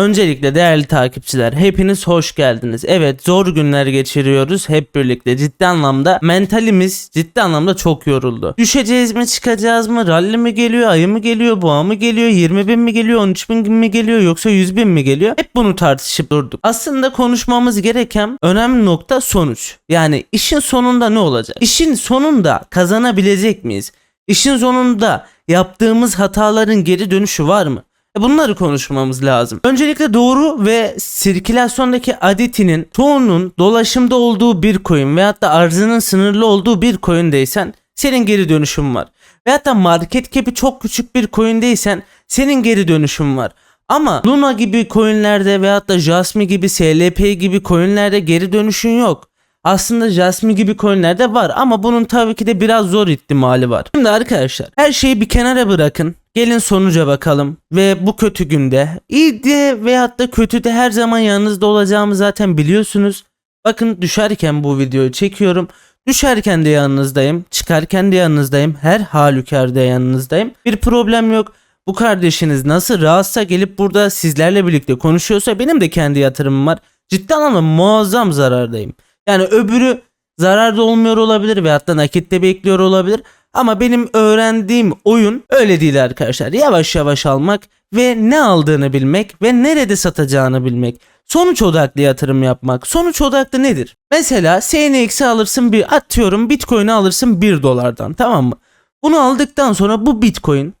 Öncelikle değerli takipçiler hepiniz hoş geldiniz. Evet zor günler geçiriyoruz hep birlikte. Ciddi anlamda mentalimiz ciddi anlamda çok yoruldu. Düşeceğiz mi çıkacağız mı? Rally mi geliyor? Ayı mı geliyor? Boğa mı geliyor? 20 bin mi geliyor? 13 bin mi geliyor? Yoksa 100 bin mi geliyor? Hep bunu tartışıp durduk. Aslında konuşmamız gereken önemli nokta sonuç. Yani işin sonunda ne olacak? İşin sonunda kazanabilecek miyiz? İşin sonunda yaptığımız hataların geri dönüşü var mı? E, Bunları konuşmamız lazım. Öncelikle doğru ve sirkülasyondaki adetinin çoğunun dolaşımda olduğu bir coin veyahut da arzının sınırlı olduğu bir coin'deysen senin geri dönüşün var. Veyahut da market cap'i çok küçük bir coin'deysen senin geri dönüşün var. Ama Luna gibi coinlerde veyahut da Jasmy gibi SLP gibi coinlerde geri dönüşün yok. Aslında Jasmine gibi coinlerde var ama bunun tabii ki de biraz zor ihtimali var. Şimdi arkadaşlar her şeyi bir kenara bırakın. Gelin sonuca bakalım ve bu kötü günde iyi de veyahut da kötü de her zaman yanınızda olacağımı zaten biliyorsunuz. Bakın düşerken bu videoyu çekiyorum. Düşerken de yanınızdayım. Çıkarken de yanınızdayım. Her halükarda yanınızdayım. Bir problem yok. Bu kardeşiniz nasıl rahatsa gelip burada sizlerle birlikte konuşuyorsa benim de kendi yatırımım var. Ciddi anlamda muazzam zarardayım. Yani öbürü zararda olmuyor olabilir ve hatta nakitte bekliyor olabilir. Ama benim öğrendiğim oyun öyle değil arkadaşlar. Yavaş yavaş almak ve ne aldığını bilmek ve nerede satacağını bilmek. Sonuç odaklı yatırım yapmak. Sonuç odaklı nedir? Mesela SNX'i alırsın bir atıyorum Bitcoin'i alırsın 1 dolardan tamam mı? Bunu aldıktan sonra bu Bitcoin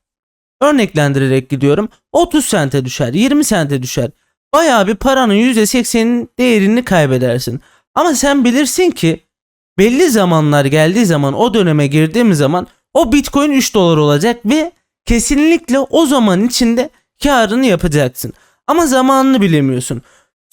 örneklendirerek gidiyorum 30 sente düşer 20 sente düşer. Bayağı bir paranın %80'in değerini kaybedersin. Ama sen bilirsin ki belli zamanlar geldiği zaman o döneme girdiğimiz zaman o Bitcoin 3 dolar olacak ve kesinlikle o zaman içinde karını yapacaksın. Ama zamanını bilemiyorsun.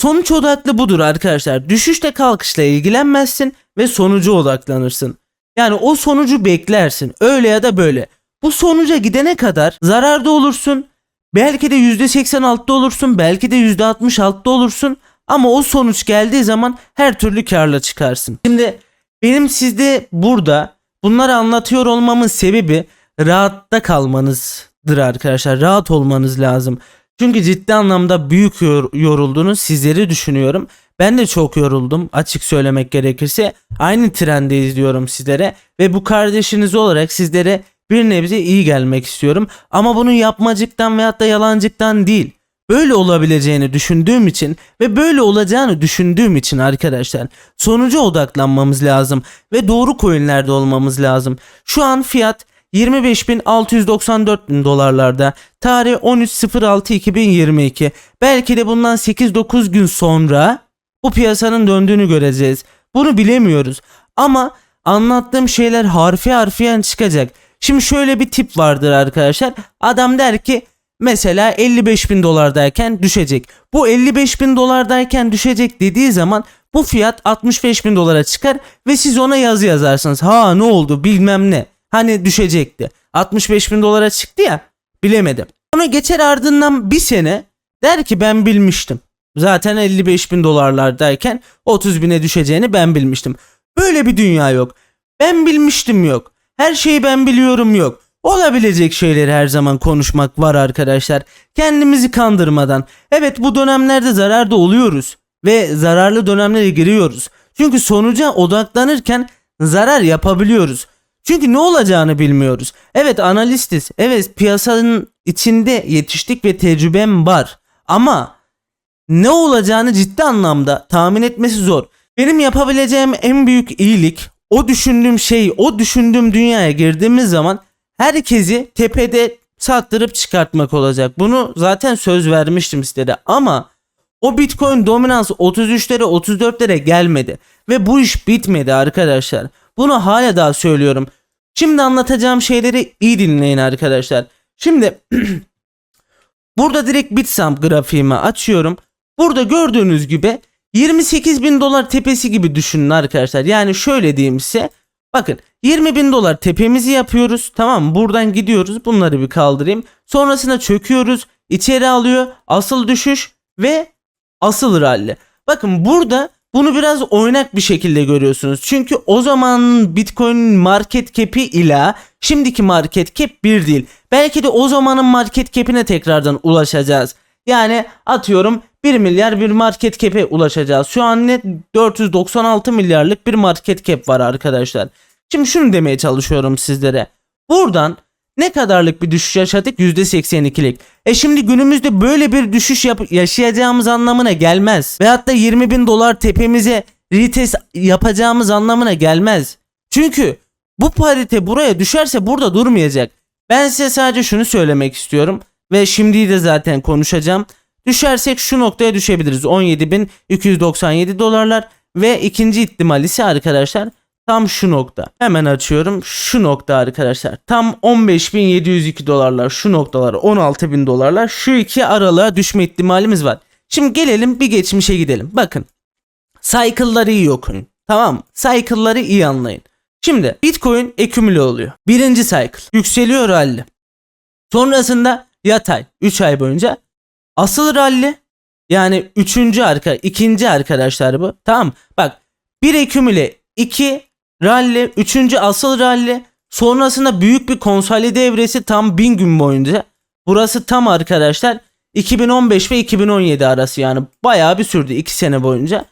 Sonuç odaklı budur arkadaşlar. Düşüşle kalkışla ilgilenmezsin ve sonuca odaklanırsın. Yani o sonucu beklersin. Öyle ya da böyle. Bu sonuca gidene kadar zararda olursun. Belki de %80 altta olursun. Belki de %60 altta olursun. Ama o sonuç geldiği zaman her türlü karla çıkarsın. Şimdi benim sizde burada bunları anlatıyor olmamın sebebi rahatta kalmanızdır arkadaşlar. Rahat olmanız lazım. Çünkü ciddi anlamda büyük yor- yoruldunuz. Sizleri düşünüyorum. Ben de çok yoruldum açık söylemek gerekirse. Aynı trende izliyorum sizlere ve bu kardeşiniz olarak sizlere bir nebze iyi gelmek istiyorum. Ama bunu yapmacıktan veyahut da yalancıktan değil böyle olabileceğini düşündüğüm için ve böyle olacağını düşündüğüm için arkadaşlar sonuca odaklanmamız lazım ve doğru coinlerde olmamız lazım. Şu an fiyat 25.694 bin dolarlarda. Tarih 13.06.2022. Belki de bundan 8-9 gün sonra bu piyasanın döndüğünü göreceğiz. Bunu bilemiyoruz. Ama anlattığım şeyler harfi harfiyen çıkacak. Şimdi şöyle bir tip vardır arkadaşlar. Adam der ki mesela 55 bin dolardayken düşecek. Bu 55 bin dolardayken düşecek dediği zaman bu fiyat 65 bin dolara çıkar ve siz ona yazı yazarsınız. Ha ne oldu bilmem ne. Hani düşecekti. 65 bin dolara çıktı ya bilemedim. Sonra geçer ardından bir sene der ki ben bilmiştim. Zaten 55 bin dolarlardayken 30 bine düşeceğini ben bilmiştim. Böyle bir dünya yok. Ben bilmiştim yok. Her şeyi ben biliyorum yok. Olabilecek şeyleri her zaman konuşmak var arkadaşlar. Kendimizi kandırmadan. Evet bu dönemlerde zararda oluyoruz. Ve zararlı dönemlere giriyoruz. Çünkü sonuca odaklanırken zarar yapabiliyoruz. Çünkü ne olacağını bilmiyoruz. Evet analistiz. Evet piyasanın içinde yetiştik ve tecrübem var. Ama ne olacağını ciddi anlamda tahmin etmesi zor. Benim yapabileceğim en büyük iyilik o düşündüğüm şey, o düşündüğüm dünyaya girdiğimiz zaman herkesi tepede sattırıp çıkartmak olacak. Bunu zaten söz vermiştim sizlere ama o Bitcoin dominansı 33'lere 34'lere gelmedi ve bu iş bitmedi arkadaşlar. Bunu hala daha söylüyorum. Şimdi anlatacağım şeyleri iyi dinleyin arkadaşlar. Şimdi burada direkt Bitstamp grafiğimi açıyorum. Burada gördüğünüz gibi 28 bin dolar tepesi gibi düşünün arkadaşlar. Yani şöyle diyeyim size. Bakın 20 bin dolar tepemizi yapıyoruz. Tamam? Buradan gidiyoruz. Bunları bir kaldırayım. Sonrasında çöküyoruz. İçeri alıyor. Asıl düşüş ve asıl rally. Bakın burada bunu biraz oynak bir şekilde görüyorsunuz. Çünkü o zaman Bitcoin market cap'i ile şimdiki market cap bir değil. Belki de o zamanın market cap'ine tekrardan ulaşacağız. Yani atıyorum 1 milyar bir market cap'e ulaşacağız. Şu an net 496 milyarlık bir market cap var arkadaşlar. Şimdi şunu demeye çalışıyorum sizlere. Buradan ne kadarlık bir düşüş yaşadık? %82'lik. E şimdi günümüzde böyle bir düşüş yap- yaşayacağımız anlamına gelmez. Veyahut da 20 bin dolar tepemize retest yapacağımız anlamına gelmez. Çünkü bu parite buraya düşerse burada durmayacak. Ben size sadece şunu söylemek istiyorum ve şimdi de zaten konuşacağım. Düşersek şu noktaya düşebiliriz. 17.297 dolarlar ve ikinci ihtimal ise arkadaşlar tam şu nokta. Hemen açıyorum. Şu nokta arkadaşlar. Tam 15.702 dolarlar. Şu noktalar 16.000 dolarlar. Şu iki aralığa düşme ihtimalimiz var. Şimdi gelelim bir geçmişe gidelim. Bakın. Cycle'ları iyi okuyun. Tamam? Cycle'ları iyi anlayın. Şimdi Bitcoin ekümüle oluyor. Birinci cycle. Yükseliyor rally. Sonrasında yatay 3 ay boyunca. Asıl rally yani üçüncü arka, ikinci arkadaşlar bu. Tamam? Bak bir ekümüle 2 rally, üçüncü asıl rally. Sonrasında büyük bir konsolide evresi tam 1000 gün boyunca. Burası tam arkadaşlar 2015 ve 2017 arası yani bayağı bir sürdü 2 sene boyunca.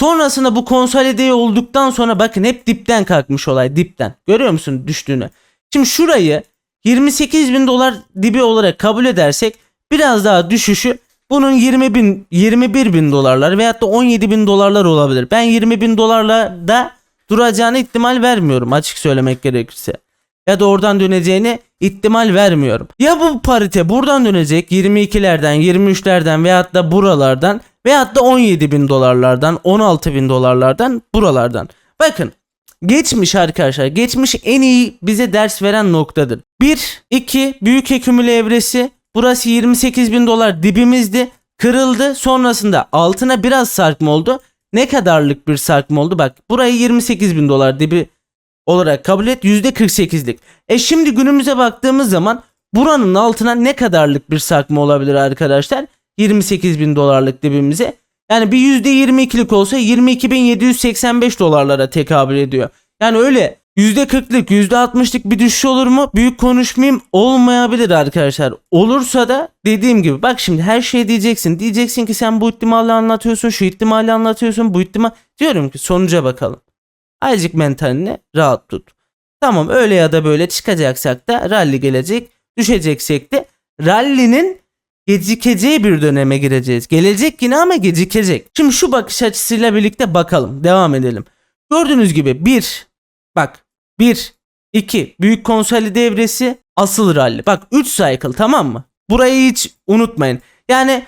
Sonrasında bu konsolide olduktan sonra bakın hep dipten kalkmış olay dipten. Görüyor musun düştüğünü? Şimdi şurayı 28 bin dolar dibi olarak kabul edersek biraz daha düşüşü bunun 20 bin 21 bin dolarlar veyahut da 17 bin dolarlar olabilir. Ben 20 bin dolarla da duracağını ihtimal vermiyorum açık söylemek gerekirse. Ya da oradan döneceğini ihtimal vermiyorum. Ya bu parite buradan dönecek 22'lerden 23'lerden veyahut da buralardan veyahut da 17 bin dolarlardan 16 bin dolarlardan buralardan. Bakın Geçmiş arkadaşlar. Geçmiş en iyi bize ders veren noktadır. 1, 2 büyük ekümüle evresi. Burası 28 bin dolar dibimizdi. Kırıldı. Sonrasında altına biraz sarkma oldu. Ne kadarlık bir sarkma oldu? Bak burayı 28 bin dolar dibi olarak kabul et. %48'lik. E şimdi günümüze baktığımız zaman buranın altına ne kadarlık bir sarkma olabilir arkadaşlar? 28 bin dolarlık dibimize. Yani bir %22'lik olsa 22.785 dolarlara tekabül ediyor. Yani öyle %40'lık %60'lık bir düşüş olur mu? Büyük konuşmayayım olmayabilir arkadaşlar. Olursa da dediğim gibi bak şimdi her şey diyeceksin. Diyeceksin ki sen bu ihtimali anlatıyorsun, şu ihtimali anlatıyorsun, bu ihtimal. Diyorum ki sonuca bakalım. Azıcık mentalini rahat tut. Tamam öyle ya da böyle çıkacaksak da rally gelecek. Düşeceksek de rally'nin gecikeceği bir döneme gireceğiz. Gelecek yine ama gecikecek. Şimdi şu bakış açısıyla birlikte bakalım. Devam edelim. Gördüğünüz gibi 1 bak 1 2 büyük konsolide devresi asıl rally. Bak 3 cycle tamam mı? Burayı hiç unutmayın. Yani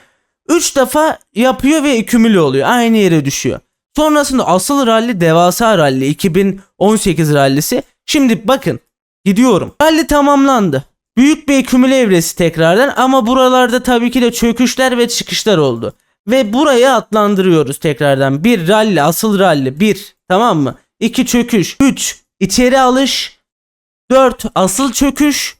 3 defa yapıyor ve ekümüle oluyor. Aynı yere düşüyor. Sonrasında asıl rally devasa rally 2018 rallisi. Şimdi bakın gidiyorum. Rally tamamlandı. Büyük bir ekümüle evresi tekrardan ama buralarda tabii ki de çöküşler ve çıkışlar oldu. Ve burayı adlandırıyoruz tekrardan. Bir rally, asıl rally. Bir, tamam mı? İki çöküş. Üç, içeri alış. Dört, asıl çöküş.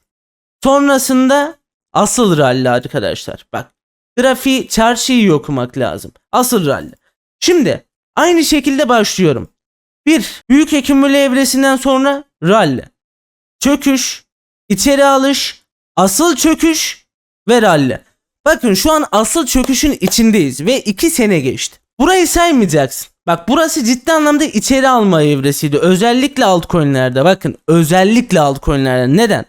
Sonrasında asıl rally arkadaşlar. Bak, grafiği, çarşıyı okumak lazım. Asıl rally. Şimdi, aynı şekilde başlıyorum. Bir, büyük ekümüle evresinden sonra rally. Çöküş, içeri alış, asıl çöküş ve rally. Bakın şu an asıl çöküşün içindeyiz ve 2 sene geçti. Burayı saymayacaksın. Bak burası ciddi anlamda içeri alma evresiydi. Özellikle altcoin'lerde bakın özellikle altcoin'lerde. Neden?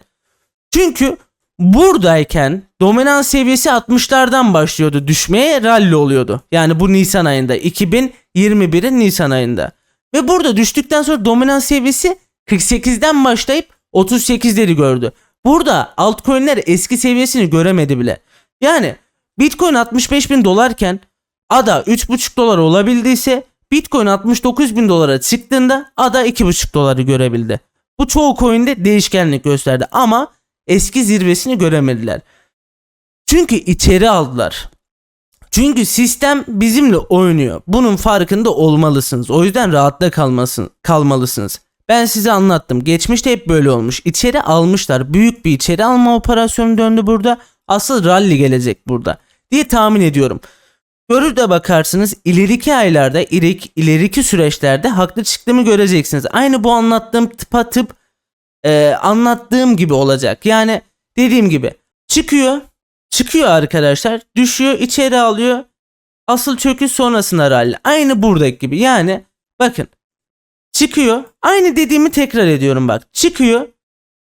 Çünkü buradayken dominans seviyesi 60'lardan başlıyordu. Düşmeye rally oluyordu. Yani bu Nisan ayında. 2021'in Nisan ayında. Ve burada düştükten sonra dominans seviyesi 48'den başlayıp 38'leri gördü. Burada altcoin'ler eski seviyesini göremedi bile. Yani Bitcoin 65 bin dolarken ADA 3,5 dolar olabildiyse Bitcoin 69 bin dolara çıktığında ADA 2,5 doları görebildi. Bu çoğu coin'de değişkenlik gösterdi ama eski zirvesini göremediler. Çünkü içeri aldılar. Çünkü sistem bizimle oynuyor. Bunun farkında olmalısınız. O yüzden rahatta kalmasın, kalmalısınız. Ben size anlattım. Geçmişte hep böyle olmuş. İçeri almışlar. Büyük bir içeri alma operasyonu döndü burada. Asıl rally gelecek burada diye tahmin ediyorum. Görür de bakarsınız ileriki aylarda, ileriki, ileriki süreçlerde haklı çıktığımı göreceksiniz. Aynı bu anlattığım tıpa tıp e, anlattığım gibi olacak. Yani dediğim gibi çıkıyor Çıkıyor arkadaşlar. Düşüyor içeri alıyor. Asıl çöküş sonrasında rally. Aynı buradaki gibi. Yani bakın. Çıkıyor. Aynı dediğimi tekrar ediyorum bak. Çıkıyor.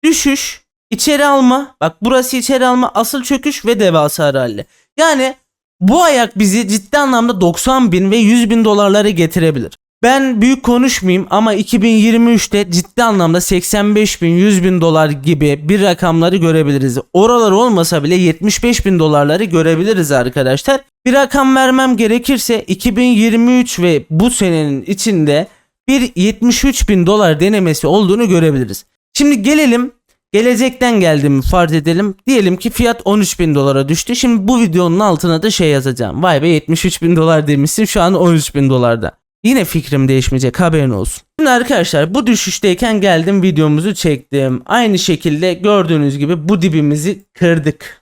Düşüş. içeri alma. Bak burası içeri alma. Asıl çöküş ve devasa rally. Yani bu ayak bizi ciddi anlamda 90 bin ve 100 bin dolarları getirebilir. Ben büyük konuşmayayım ama 2023'te ciddi anlamda 85 bin 100 bin dolar gibi bir rakamları görebiliriz. Oralar olmasa bile 75 bin dolarları görebiliriz arkadaşlar. Bir rakam vermem gerekirse 2023 ve bu senenin içinde bir 73 bin dolar denemesi olduğunu görebiliriz. Şimdi gelelim gelecekten geldiğimi farz edelim. Diyelim ki fiyat 13 bin dolara düştü. Şimdi bu videonun altına da şey yazacağım. Vay be 73 bin dolar demişsin şu an 13 bin dolarda. Yine fikrim değişmeyecek haberin olsun. Şimdi arkadaşlar bu düşüşteyken geldim videomuzu çektim. Aynı şekilde gördüğünüz gibi bu dibimizi kırdık.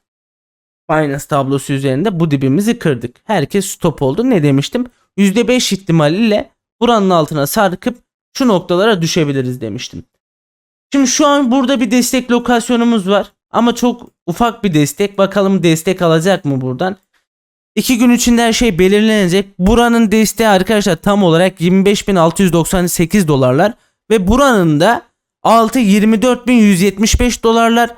Binance tablosu üzerinde bu dibimizi kırdık. Herkes stop oldu. Ne demiştim? %5 ihtimaliyle buranın altına sarkıp şu noktalara düşebiliriz demiştim. Şimdi şu an burada bir destek lokasyonumuz var. Ama çok ufak bir destek. Bakalım destek alacak mı buradan? İki gün içinde her şey belirlenecek. Buranın desteği arkadaşlar tam olarak 25.698 dolarlar. Ve buranın da altı 24.175 dolarlar.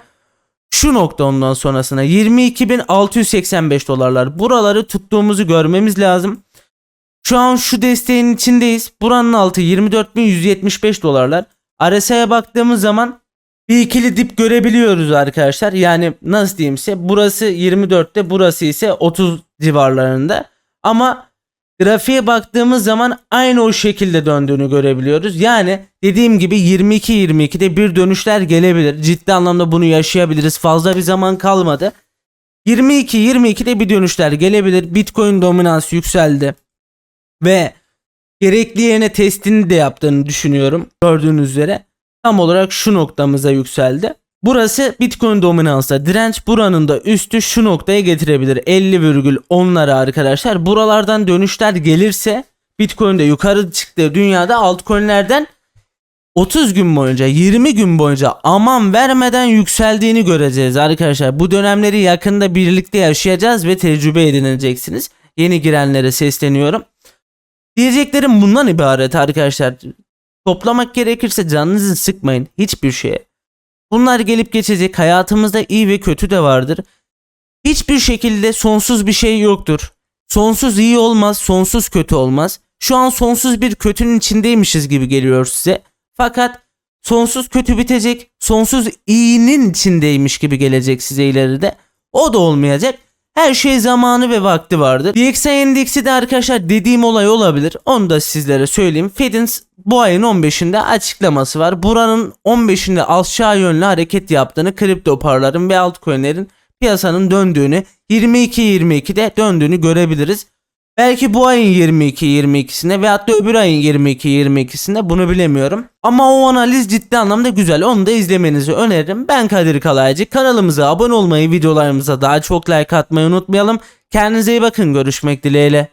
Şu nokta ondan sonrasına 22.685 dolarlar. Buraları tuttuğumuzu görmemiz lazım. Şu an şu desteğin içindeyiz. Buranın altı 24.175 dolarlar. RSI'ye baktığımız zaman bir ikili dip görebiliyoruz arkadaşlar. Yani nasıl diyeyim size burası 24'te burası ise 30 civarlarında. Ama grafiğe baktığımız zaman aynı o şekilde döndüğünü görebiliyoruz. Yani dediğim gibi 22-22'de bir dönüşler gelebilir. Ciddi anlamda bunu yaşayabiliriz. Fazla bir zaman kalmadı. 22-22'de bir dönüşler gelebilir. Bitcoin dominans yükseldi. Ve gerekli yerine testini de yaptığını düşünüyorum. Gördüğünüz üzere tam olarak şu noktamıza yükseldi. Burası Bitcoin dominansa direnç buranın da üstü şu noktaya getirebilir 50,10'lara arkadaşlar. Buralardan dönüşler gelirse Bitcoin de yukarı çıktı dünyada altcoin'lerden 30 gün boyunca 20 gün boyunca aman vermeden yükseldiğini göreceğiz arkadaşlar. Bu dönemleri yakında birlikte yaşayacağız ve tecrübe edineceksiniz. Yeni girenlere sesleniyorum. Diyeceklerim bundan ibaret arkadaşlar. Toplamak gerekirse canınızı sıkmayın hiçbir şeye. Bunlar gelip geçecek. Hayatımızda iyi ve kötü de vardır. Hiçbir şekilde sonsuz bir şey yoktur. Sonsuz iyi olmaz, sonsuz kötü olmaz. Şu an sonsuz bir kötünün içindeymişiz gibi geliyor size. Fakat sonsuz kötü bitecek, sonsuz iyinin içindeymiş gibi gelecek size ileride. O da olmayacak. Her şey zamanı ve vakti vardır. DXY endeksi de arkadaşlar dediğim olay olabilir. Onu da sizlere söyleyeyim. Fed'in bu ayın 15'inde açıklaması var. Buranın 15'inde aşağı yönlü hareket yaptığını, kripto paraların ve altcoin'lerin piyasanın döndüğünü, 22-22'de döndüğünü görebiliriz. Belki bu ayın 22-22'sinde veyahut da öbür ayın 22-22'sinde bunu bilemiyorum. Ama o analiz ciddi anlamda güzel. Onu da izlemenizi öneririm. Ben Kadir Kalaycı. Kanalımıza abone olmayı, videolarımıza daha çok like atmayı unutmayalım. Kendinize iyi bakın. Görüşmek dileğiyle.